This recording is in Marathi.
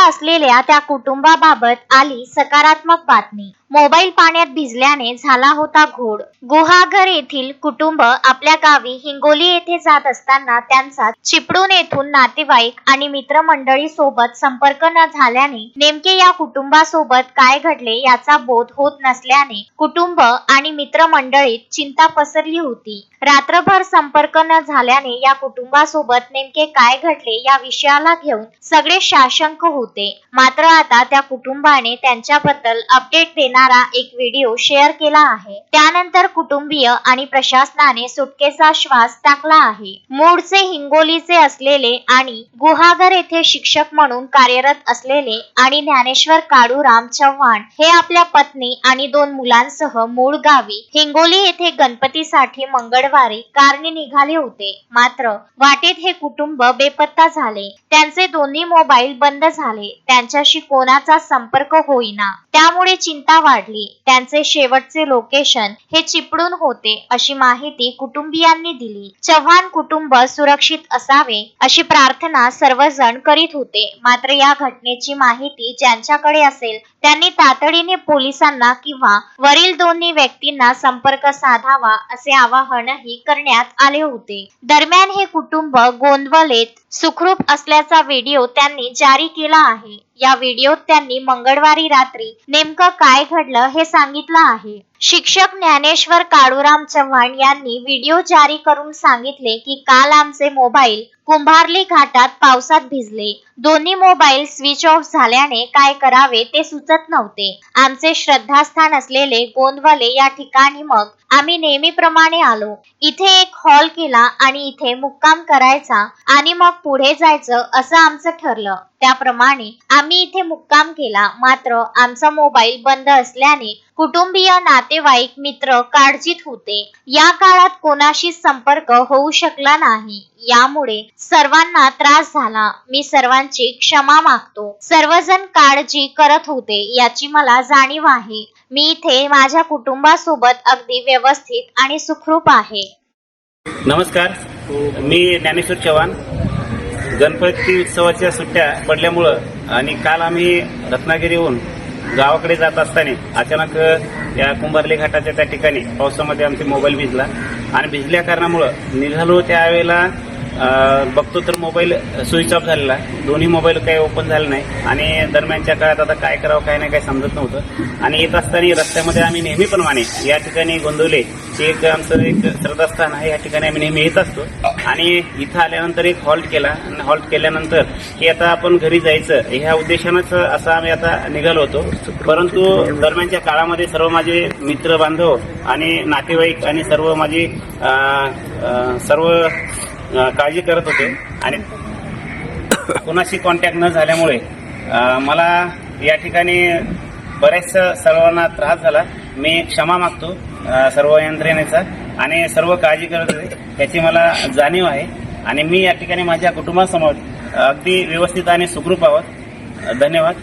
असलेल्या त्या कुटुंबाबाबत आली सकारात्मक बातमी. मोबाईल पाण्यात भिजल्याने झाला होता घोड गुहागर येथील कुटुंब आपल्या गावी हिंगोली येथे जात असताना त्यांचा चिपळूण येथून नातेवाईक आणि मित्रमंडळी सोबत संपर्क न झाल्याने नेमके या कुटुंबासोबत काय घडले याचा बोध होत नसल्याने कुटुंब आणि मित्रमंडळीत चिंता पसरली होती. रात्रभर संपर्क न झाल्याने या कुटुंबासोबत नेमके काय घडले या विषयाला घेऊन सगळे शाशंक होते. मात्र आता त्या कुटुंबाने त्यांच्याबद्दल अपडेट देणारा एक व्हिडिओ शेअर केला आहे. त्यानंतर कुटुंबीय आणि प्रशासनाने सुटकेचा श्वास टाकला आहे. मूळचे हिंगोलीचे असलेले आणि गुहागर येथे शिक्षक म्हणून कार्यरत असलेले आणि ज्ञानेश्वर काळूराम चव्हाण हे आपल्या पत्नी आणि दोन मुलांसह मूळ गावी हिंगोली येथे गणपतीसाठी मंगळवारी कारने निघाले होते. मात्र वाटेत हे कुटुंब बेपत्ता झाले. त्यांचे दोन्ही मोबाईल बंद झाले. त्यांच्याशी कोणाचा संपर्क होईना. त्यामुळे चिंता वाढली. त्यांचे शेवटचे लोकेशन हे चिपळूण होते अशी माहिती कुटुंबियांनी दिली. चव्हाण कुटुंब सुरक्षित असावे अशी प्रार्थना सर्वजण करीत होते. मात्र या घटनेची माहिती ज्यांच्याकडे असेल त्यांनी तातडीने पोलिसांना किंवा वरील दोन्ही व्यक्तींना संपर्क साधावा असे आवाहनही करण्यात आले होते. दरम्यान हे कुटुंब गोंदवलेत. सुखरूप असल्याचा व्हिडिओ त्यांनी जारी केला आहे. या व्हिडिओत त्यांनी मंगळवारी रात्री नेमकं काय घडलं हे सांगितलं आहे. शिक्षक ज्ञानेश्वर काळूराम चव्हाण यांनी व्हिडिओ जारी करून सांगितले की काल आमचे मोबाईल कुंभारली घाटात पावसात भिजले. दोन्ही मोबाईल स्विच ऑफ झाल्याने काय करावे ते सुचत नव्हते. आमचे श्रद्धास्थान असलेले गोंदवले या ठिकाणी मग आम्ही नेहमीप्रमाणे आलो. इथे एक हॉल केला आणि इथे मुक्काम करायचा आणि मग पुढे जायचं असं आमचं ठरलं. त्याप्रमाणे आम्ही इथे मुक्काम केला. मात्र आमचा मोबाईल बंद असल्याने कुटुंबीय नातेवाईक मित्र काळजीत होते. या काळात कोणाशी संपर्क होऊ शकला नाही. यामुळे सर्वांना त्रास झाला. मी सर्वांची क्षमा मागतो. सर्वजण काळजी करत होते याची मला जाणीव आहे. मी इथे माझ्या कुटुंबासोबत अगदी व्यवस्थित आणि सुखरूप आहे. नमस्कार. मी ज्ञानेश्वर चव्हाण. गणपती उत्सवाच्या सुट्ट्या पडल्यामुळं आणि काल आम्ही रत्नागिरीहून गावाकडे जात असताना अचानक या कुंभारली घाटाच्या त्या ठिकाणी पावसामध्ये आमचे मोबाईल भिजला. आणि भिजल्या कारणामुळं निघालो त्यावेळेला बघतो तर मोबाईल स्विच ऑफ झालेला दोन्ही मोबाईल काही ओपन झाले नाही. आणि दरम्यानच्या काळात आता काय करावं काय नाही काय समजत नव्हतं. आणि येत असताना रस्त्यामध्ये आम्ही नेहमीप्रमाणे या ठिकाणी गोंदवले एक आमचं एक श्रद्धास्थान आहे. या ठिकाणी आम्ही नेहमी येत असतो. आणि इथं आल्यानंतर एक हॉल्ट केला. आणि हॉल्ट केल्यानंतर की आता आपण घरी जायचं. ह्या उद्देशानंच असं आम्ही आता निघालो होतो. परंतु दरम्यानच्या काळामध्ये सर्व माझे मित्र बांधव आणि नातेवाईक आणि सर्व माझी सर्व काळजी करत होते. आणि कोणाशी कॉन्टॅक्ट न झाल्यामुळे मला या ठिकाणी बऱ्याचशा सर्वांना त्रास झाला. मी क्षमा मागतो सर्व यंत्रणेचा. आणि सर्व काळजी करत होते. त्याची मला जाणीव आहे. आणि मी या ठिकाणी माझ्या कुटुंबासमोर अगदी व्यवस्थित आणि सुखरूप आहोत. धन्यवाद.